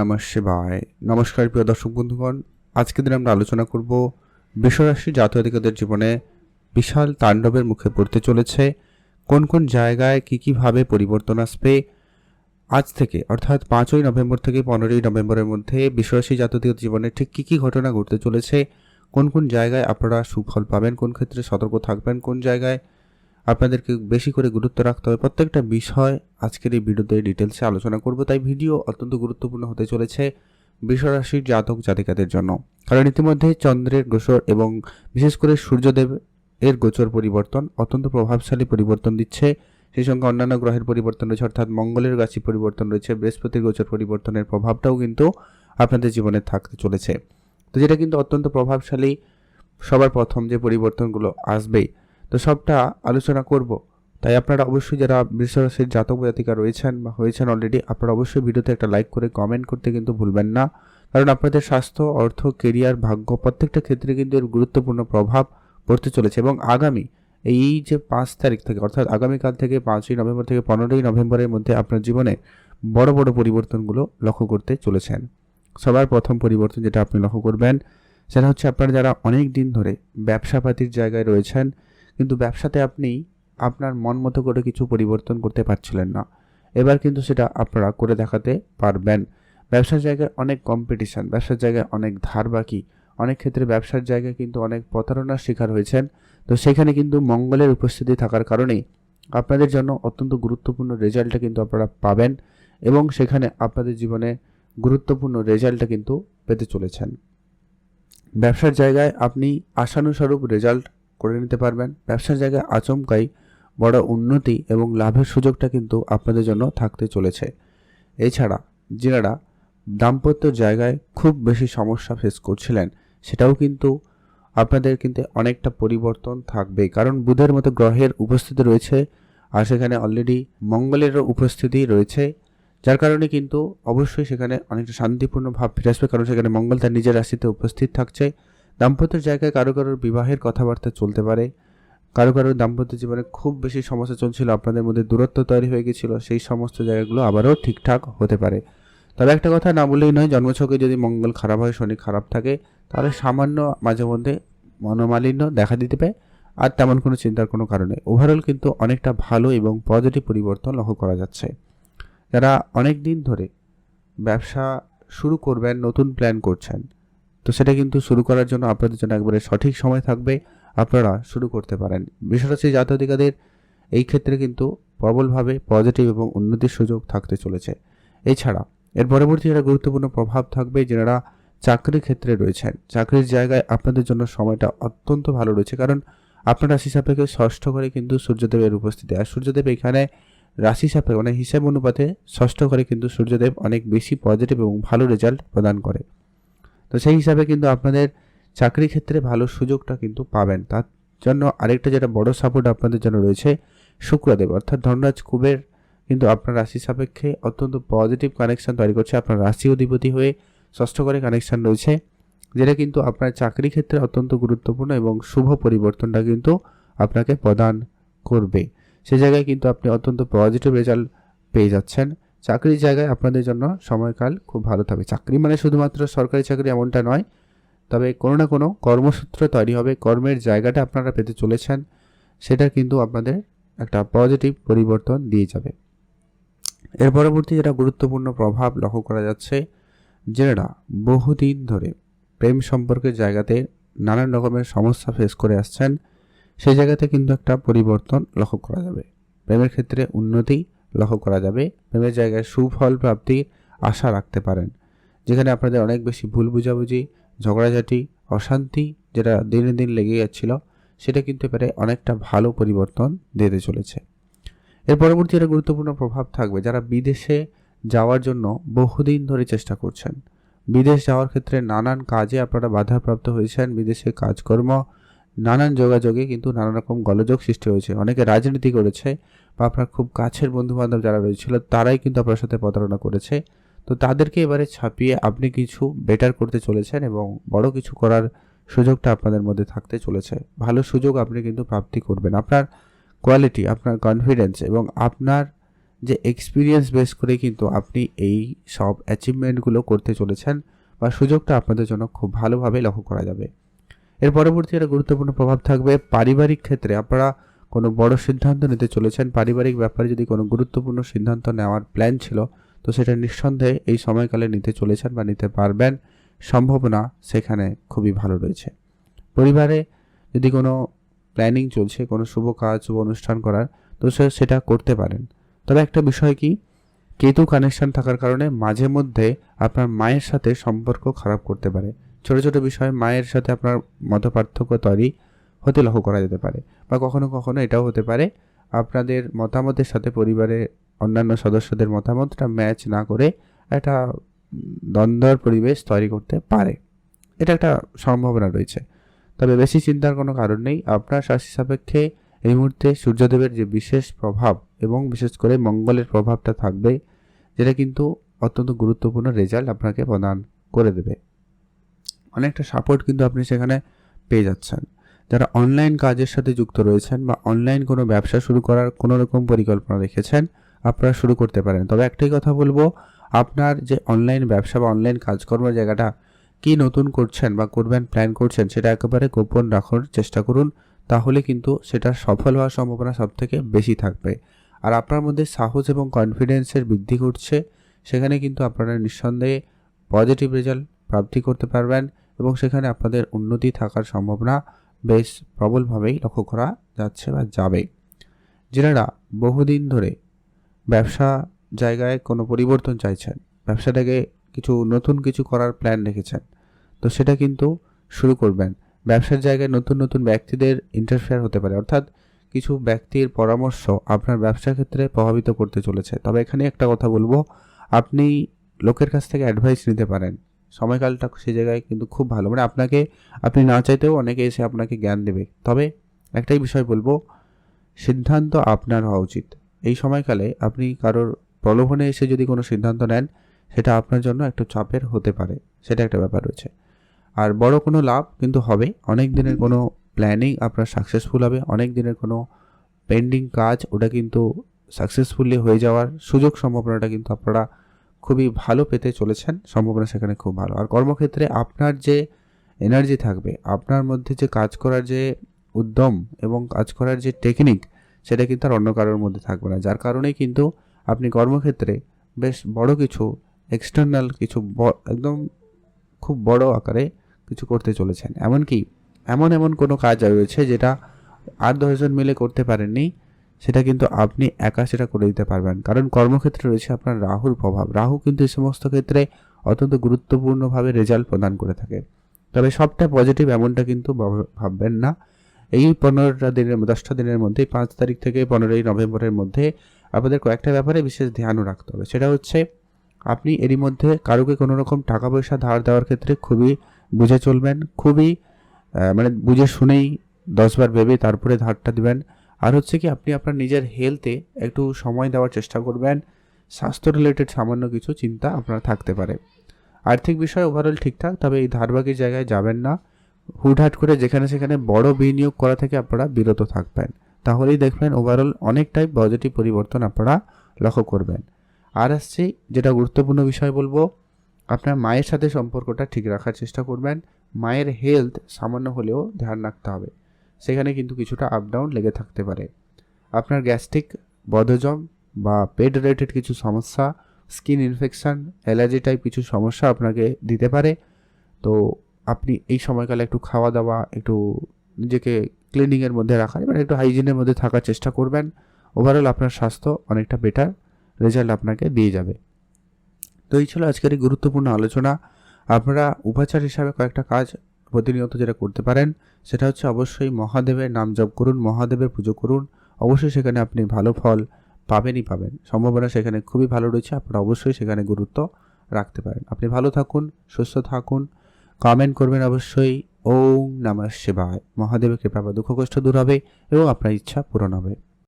নমঃ শিবায়। নমস্কার, প্রিয় দর্শক বন্ধুগণ। আজকে দিন আমরা আলোচনা করব বিশ্বরাশি জাতীয়তাদের জীবনে বিশাল তাণ্ডবের মুখে পড়তে চলেছে। কোন কোন জায়গায় কী কীভাবে পরিবর্তন আসবে? আজ থেকে, অর্থাৎ পাঁচই নভেম্বর থেকে পনেরোই নভেম্বরের মধ্যে বিশ্বরাশি জাতীয় জীবনে ঠিক কী কী ঘটনা ঘটতে চলেছে? কোন কোন জায়গায় আপনারা সুফল পাবেন? কোন ক্ষেত্রে সতর্ক থাকবেন? কোন জায়গায় আপনাদেরকে বেশি করে গুরুত্ব রাখতে হবে। প্রত্যেকটা বিষয় আজকের এই ভিডিওতে ডিটেলসে আলোচনা করব, তাই ভিডিও অত্যন্ত গুরুত্বপূর্ণ হতে চলেছে বিশ্বরাশির জাতক জাতিকাদের জন্য। কারণ ইতিমধ্যে চন্দ্রের গোচর এবং বিশেষ করে সূর্যদেব এর গোচর পরিবর্তন অত্যন্ত প্রভাবশালী পরিবর্তন দিচ্ছে। সেই সঙ্গে অন্যান্য গ্রহের পরিবর্তন রয়েছে, অর্থাৎ মঙ্গলের রাশি পরিবর্তন রয়েছে, বৃহস্পতির গোচর পরিবর্তনের প্রভাবটাও কিন্তু আপনাদের জীবনে থাকতে চলেছে। তো যেটা কিন্তু অত্যন্ত প্রভাবশালী, সবার প্রথম যে পরিবর্তনগুলো আসবেই। তো সবটা আলোচনা করব। তাই আপনারা অবশ্যই যারা বৃষরাশির জাতক জাতিকা রয়েছেন বা হয়েছেন অলরেডি আপনারা অবশ্যই ভিডিওতে একটা লাইক করে কমেন্ট করতে কিন্তু ভুলবেন না। কারণ আপনাদের স্বাস্থ্য, অর্থ কেরিয়ার ভাগ্য প্রত্যেকটা ক্ষেত্রে কিন্তু এর গুরুত্বপূর্ণ প্রভাব পড়তে চলেছে এবং আগামী এই যে পাঁচ তারিখ থেকে, অর্থাৎ আগামীকাল থেকে পাঁচই নভেম্বর থেকে পনেরোই নভেম্বরের মধ্যে আপনার জীবনে বড় বড় পরিবর্তনগুলো লক্ষ্য করতে চলেছেন। সবার প্রথম পরিবর্তন যেটা আপনি লক্ষ্য করবেন, সেটা হচ্ছে আপনারা যারা অনেক দিন ধরে ব্যবসাপাতির জায়গায় রয়েছেন কিন্তু ব্যবসাতে আপনি আপনার মন মতো করে কিছু পরিবর্তন করতে পারছিলেন না। এবার কিন্তু সেটা আপনারা করে দেখাতে পারবেন। ব্যবসার জায়গায় অনেক কম্পিটিশান ব্যবসার জায়গায় অনেক ধার বাকি। অনেক ক্ষেত্রে ব্যবসার জায়গায় কিন্তু অনেক প্রতারণার শিকার হয়েছেন। তো সেখানে কিন্তু মঙ্গলের উপস্থিতি থাকার কারণেই আপনাদের জন্য অত্যন্ত গুরুত্বপূর্ণ রেজাল্টটা কিন্তু আপনারা পাবেন এবং সেখানে আপনাদের জীবনে গুরুত্বপূর্ণ রেজাল্টটা কিন্তু পেতে চলেছেন। ব্যবসার জায়গায় আপনি আশানুস্বরূপ রেজাল্ট করে নিতে পারবেন। ব্যবসার জায়গায় আচমকাই বড় উন্নতি এবং লাভের সুযোগটা কিন্তু আপনাদের জন্য থাকতে চলেছে। এছাড়া যারা দাম্পত্য জায়গায় খুব বেশি সমস্যা ফেস করছিলেন, সেটাও কিন্তু আপনাদের কিন্তু অনেকটা পরিবর্তন থাকবে কারণ বুধের মতো গ্রহের উপস্থিতি রয়েছে আর সেখানে অলরেডি মঙ্গলেরও উপস্থিতি রয়েছে, যার কারণে কিন্তু অবশ্যই সেখানে অনেকটা শান্তিপূর্ণ ভাব ফিরে আসবে। কারণ সেখানে মঙ্গল তার নিজের রাশিতে উপস্থিত থাকছে। দাম্পত্য জায়গায় কারও কারোর বিবাহের কথাবার্তা চলতে পারে। কারও কারোর দাম্পত্য জীবনে খুব বেশি সমস্যা চলছিল, আপনাদের মধ্যে দূরত্ব তৈরি হয়ে গেছিল, সেই সমস্ত জায়গাগুলো আবারও ঠিকঠাক হতে পারে। তবে একটা কথা না বললেই নয়, জন্মছকে যদি মঙ্গল খারাপ হয়, শনি খারাপ থাকে, তাহলে সামান্য মাঝে মধ্যে মনোমালিন্য দেখা দিতে পারে। আর তেমন কোনো চিন্তার কোনো কারণে ওভারঅল কিন্তু অনেকটা ভালো এবং পজিটিভ পরিবর্তন লক্ষ্য করা যাচ্ছে। যারা অনেক দিন ধরে ব্যবসা শুরু করবেন, নতুন প্ল্যান করছেন তো সেটা কিন্তু শুরু করার জন্য আপনাদের জন্য একবারে সঠিক সময় থাকবে। আপনারা শুরু করতে পারেন। বিশ্বরাশি জাতীয়তাদের এই ক্ষেত্রে কিন্তু প্রবলভাবে পজিটিভ এবং উন্নতির সুযোগ থাকতে চলেছে। এছাড়া এর পরবর্তী একটা গুরুত্বপূর্ণ প্রভাব থাকবে যারা চাকরির ক্ষেত্রে রয়েছেন। চাকরির জায়গায় আপনাদের জন্য সময়টা অত্যন্ত ভালো রয়েছে। কারণ আপনার রাশি সাপেক্ষে ষষ্ঠ ঘরে কিন্তু সূর্যদেবের উপস্থিতি। আর সূর্যদেব এখানে রাশি সাপেক্ষে মানে হিসাব অনুপাতে ষষ্ঠ ঘরে কিন্তু সূর্যদেব অনেক বেশি পজিটিভ এবং ভালো রেজাল্ট প্রদান করে। তো সেই হিসাবে কিন্তু আপনাদের চাকরি ক্ষেত্রে ভালো সুযোগটা কিন্তু পাবেন। তার জন্য আরেকটা যেটা বড় সাপোর্ট আপনাদের জন্য রয়েছে, শুক্রদেব। অর্থাৎ ধনরাজ কুবের কিন্তু আপনার রাশি সাপেক্ষে অত্যন্ত পজিটিভ কানেকশন তৈরি করছে। আপনার রাশি অধিপতি হয়ে ষষ্ঠ করে কানেকশন রয়েছে, যেটা কিন্তু আপনার চাকরি ক্ষেত্রে অত্যন্ত গুরুত্বপূর্ণ এবং শুভ পরিবর্তনটা কিন্তু আপনাকে প্রদান করবে। সে জায়গায় কিন্তু আপনি অত্যন্ত পজিটিভ রেজাল্ট পেয়ে যাচ্ছেন। চাকরির জায়গায় আপনাদের জন্য সময়কাল খুব ভালো থাকবে। চাকরি মানে শুধুমাত্র সরকারি চাকরি এমনটা নয়, তবে কোনো না কোনো কর্মসূত্র তৈরি হবে, কর্মের জায়গাটা আপনারা পেতে চলেছেন, সেটা কিন্তু আপনাদের একটা পজিটিভ পরিবর্তন দিয়ে যাবে। এর পরবর্তী যেটা গুরুত্বপূর্ণ প্রভাব লক্ষ্য করা যাচ্ছে যেটা বহুদিন ধরে প্রেম সম্পর্কের জায়গাতে নানান রকমের সমস্যা ফেস করে আসছেন, সেই জায়গাতে কিন্তু একটা পরিবর্তন লক্ষ্য করা যাবে। প্রেমের ক্ষেত্রে উন্নতি লক্ষ্য করা যাবে। প্রেমের জায়গায় সুফল প্রাপ্তির আশা রাখতে পারেন। যেখানে আপনাদের অনেক বেশি ভুল বুঝাবুঝি, ঝগড়াঝাটি, অশান্তি যেটা দিনে দিন লেগে যাচ্ছিল, সেটা কিন্তু এবারে অনেকটা ভালো পরিবর্তন দিতে চলেছে। এর পরবর্তী একটা গুরুত্বপূর্ণ প্রভাব থাকবে, যারা বিদেশে যাওয়ার জন্য বহুদিন ধরে চেষ্টা করছেন। বিদেশ যাওয়ার ক্ষেত্রে নানান কাজে আপনারা বাধাপ্রাপ্ত হয়েছেন, বিদেশে কাজকর্ম নানান যোগাযোগে কিন্তু নানা রকম গলযোগ সৃষ্টি হয়েছে। অনেকে রাজনীতি করেছে বা আপনার খুব কাছের বন্ধুবান্ধব যারা রয়েছিল, তারাই কিন্তু আপনার সাথে প্রতারণা করেছে। তো তাদেরকে এবারে ছাপিয়ে আপনি কিছু বেটার করতে চলেছেন এবং বড় কিছু করার সুযোগটা আপনাদের মধ্যে থাকতে চলেছে। ভালো সুযোগ আপনি কিন্তু প্রাপ্তি করবেন। আপনার কোয়ালিটি আপনার কনফিডেন্স এবং আপনার যে এক্সপিরিয়েন্স বেস করে কিন্তু আপনি এই সব অ্যাচিভমেন্টগুলো করতে চলেছেন বা সুযোগটা আপনাদের জন্য খুব ভালোভাবে লক্ষ্য করা যাবে। এর পরবর্তী একটা গুরুত্বপূর্ণ প্রভাব থাকবে পারিবারিক ক্ষেত্রে। আপনারা কোনো বড় সিদ্ধান্ত নিতে চলেছেন, পারিবারিক ব্যাপারে যদি কোনো গুরুত্বপূর্ণ সিদ্ধান্ত নেওয়ার প্ল্যান ছিল, তো সেটা নিঃসন্দেহে এই সময়কালে নিতে চলেছেন বা নিতে পারবেন। সম্ভাবনা সেখানে খুবই ভালো রয়েছে। পরিবারে যদি কোনো প্ল্যানিং চলছে, কোনো শুভ কাজ, শুভ অনুষ্ঠান করার, তো সে- সেটা করতে পারেন। তবে একটা বিষয় কি? কেতু কানেকশন থাকার কারণে মাঝে মধ্যে আপনার মায়ের সাথে সম্পর্ক খারাপ করতে পারে। ছোট ছোট বিষয়ে, মায়ের সাথে আপনার মত পার্থক্য তৈরি হতে লক্ষ্য করা যেতে পারে বা কখনো কখনো এটাও হতে পারে। আপনাদের মতামতের সাথে পরিবারের অন্যান্য সদস্যদের মতামতটা ম্যাচ না করে একটা দ্বন্দ্বর পরিবেশ তৈরি করতে পারে। এটা একটা সম্ভাবনা রয়েছে। তবে বেশি চিন্তার কোনো কারণ নেই। আপনার রাশি সাপেক্ষে এই মুহূর্তে সূর্যদেবের যে বিশেষ প্রভাব এবং বিশেষ করে মঙ্গলের প্রভাবটা থাকবে, যেটা কিন্তু অত্যন্ত গুরুত্বপূর্ণ রেজাল্ট আপনাকে প্রদান করে দেবে। অনেকটা সাপোর্ট কিন্তু আপনি সেখানে পেয়ে যাচ্ছেন। যারা অনলাইন কাজের সাথে যুক্ত রয়েছেন বা অনলাইন কোনো ব্যবসা শুরু করার কোনো রকম পরিকল্পনা রেখেছেন, আপনারা শুরু করতে পারেন। তবে একটাই কথা বলব, আপনার যে অনলাইন ব্যবসা বা অনলাইন কাজকর্মের জায়গাটা কি নতুন করছেন বা করবেন প্ল্যান করছেন, সেটা একেবারে গোপন রাখার চেষ্টা করুন, তাহলে কিন্তু সেটা সফল হওয়ার সম্ভাবনা সব থেকে বেশি থাকবে। আর আপনার মধ্যে সাহস এবং কনফিডেন্সের বৃদ্ধি ঘটছে, সেখানে কিন্তু আপনারা নিঃসন্দেহে পজিটিভ রেজাল্ট প্রাপ্তি করতে পারবেন। এবং সেখানে আপনাদের উন্নতি থাকার সম্ভাবনা বেশ প্রবলভাবেই লক্ষ্য করা যাচ্ছে বা যাবে। যারা বহুদিন ধরে ব্যবসা জায়গায় কোনো পরিবর্তন চাইছেন। ব্যবসাটাকে কিছু, নতুন কিছু করার প্ল্যান রেখেছেন। তো সেটা কিন্তু শুরু করবেন। ব্যবসার জায়গায় নতুন নতুন ব্যক্তিদের ইন্টারফেয়ার হতে পারে। অর্থাৎ কিছু ব্যক্তির পরামর্শ আপনার ব্যবসা ক্ষেত্রে প্রভাবিত করতে চলেছে। তবে এখানে একটা কথা বলব, আপনি লোকের কাছ থেকে অ্যাডভাইস নিতে পারেন। সময়কালটা সে জায়গায় কিন্তু খুব ভালো। মানে আপনাকে, আপনি না চাইতেও অনেকে এসে আপনাকে জ্ঞান দেবে। তবে একটাই বিষয় বলব, সিদ্ধান্ত আপনার হওয়া উচিত। এই সময়কালে আপনি কারোর প্রলোভনে এসে যদি কোনো সিদ্ধান্ত নেন, সেটা আপনার জন্য একটু চাপের হতে পারে। সেটা একটা ব্যাপার রয়েছে। আর বড় কোনো লাভ কিন্তু হবে। অনেক দিনের কোনো প্ল্যানিং আপনার সাকসেসফুল হবে। অনেক দিনের কোনো পেন্ডিং কাজ, ওটা কিন্তু সাকসেসফুলি হয়ে যাওয়ার সুযোগ সম্ভাবনাটা কিন্তু আপনারা খুবই ভালো পেতে চলেছেন, সম্ভাবনা সেখানে খুব ভালো। আর কর্মক্ষেত্রে আপনার যে এনার্জি থাকবে, আপনার মধ্যে যে কাজ করার যে উদ্যম এবং কাজ করার যে টেকনিক সেটা কিন্তু আর অন্য কারোর মধ্যে থাকবে না। যার কারণেই কিন্তু আপনি কর্মক্ষেত্রে বেশ বড় কিছু এক্সটার্নাল কিছু একদম খুব বড় আকারে কিছু করতে চলেছেন। এমনকি এমন এমন কোনো কাজ রয়েছে যেটা আর দশজন মিলে করতে পারেননি সেটা কিন্তু আপনি একা সেটা করে দিতে পারবেন। কারণ কর্মক্ষেত্রে রয়েছে আপনার রাহুর প্রভাব। রাহু কিন্তু এই সমস্ত ক্ষেত্রে অত্যন্ত গুরুত্বপূর্ণভাবে রেজাল্ট প্রদান করে থাকে। তবে সবটা পজিটিভ এমনটা কিন্তু ভাববেন না। এই পনেরোটা দিনের দশটা দিনের মধ্যে পাঁচ তারিখ থেকে পনেরোই নভেম্বরের মধ্যে আপনাদের কয়েকটা ব্যাপারে বিশেষ ধ্যানও রাখতে হবে। সেটা হচ্ছে, আপনি এরই মধ্যে কারোকে কোনো রকম টাকা পয়সা ধার দেওয়ার ক্ষেত্রে খুবই বুঝে চলবেন, খুবই মানে বুঝে শুনেই দশবার ভেবে তারপরে ধারটা দিবেন। আর হচ্ছে কি আপনি আপনার নিজের হেলথে একটু সময় দেওয়ার চেষ্টা করবেন। স্বাস্থ্য রিলেটেড সামান্য কিছু চিন্তা আপনার থাকতে পারে। আর্থিক বিষয় ওভারঅল ঠিকঠাক, তবে এই ধারবাকির জায়গায় যাবেন না। হুটহাট করে যেখানে সেখানে বড় বিনিয়োগ করা থেকে আপনারা বিরত থাকবেন। তাহলেই দেখবেন ওভারঅল অনেকটাই পজিটিভ পরিবর্তন আপনারা লক্ষ্য করবেন। আর আসছে যেটা গুরুত্বপূর্ণ বিষয় বলব, আপনার মায়ের সাথে সম্পর্কটা ঠিক রাখার চেষ্টা করবেন। মায়ের হেলথ সামান্য হলেও ধ্যান রাখতে হবে। সেখানে কিন্তু কিছুটা আপ ডাউন লেগে থাকতে পারে। আপনার গ্যাস্ট্রিক বদহজম বা পেট রিলেটেড কিছু সমস্যা স্কিন ইনফেকশান অ্যালার্জি টাইপ কিছু সমস্যা আপনাকে দিতে পারে। তো আপনি এই সময়কালে একটু খাওয়া দাওয়া, একটু নিজেকে ক্লিনিংয়ের মধ্যে রাখার মানে একটু হাইজিনের মধ্যে থাকার চেষ্টা করবেন। ওভারঅল আপনার স্বাস্থ্য অনেকটা বেটার রেজাল্ট আপনাকে দিয়ে যাবে। তো এই ছিল আজকের এই গুরুত্বপূর্ণ আলোচনা। আপনারা উপাচার হিসাবে কয়েকটা কাজ প্রতিনিয়ত যেটা করতে পারেন, সেটা হচ্ছে অবশ্যই মহাদেবের নাম জপ করুন, মহাদেবের পুজো করুন। অবশ্যই সেখানে আপনি ভালো ফল পাবেনই পাবেন। সম্ভাবনা সেখানে খুবই ভালো রয়েছে, আপনারা অবশ্যই সেখানে গুরুত্ব রাখতে পারেন। আপনি ভালো থাকুন, সুস্থ থাকুন কমেন্ট করবেন অবশ্যই। ওম নমঃ শিবায়। মহাদেবের কৃপা বা দুঃখ কষ্ট দূর হবে এবং আপনার ইচ্ছা পূরণ হবে।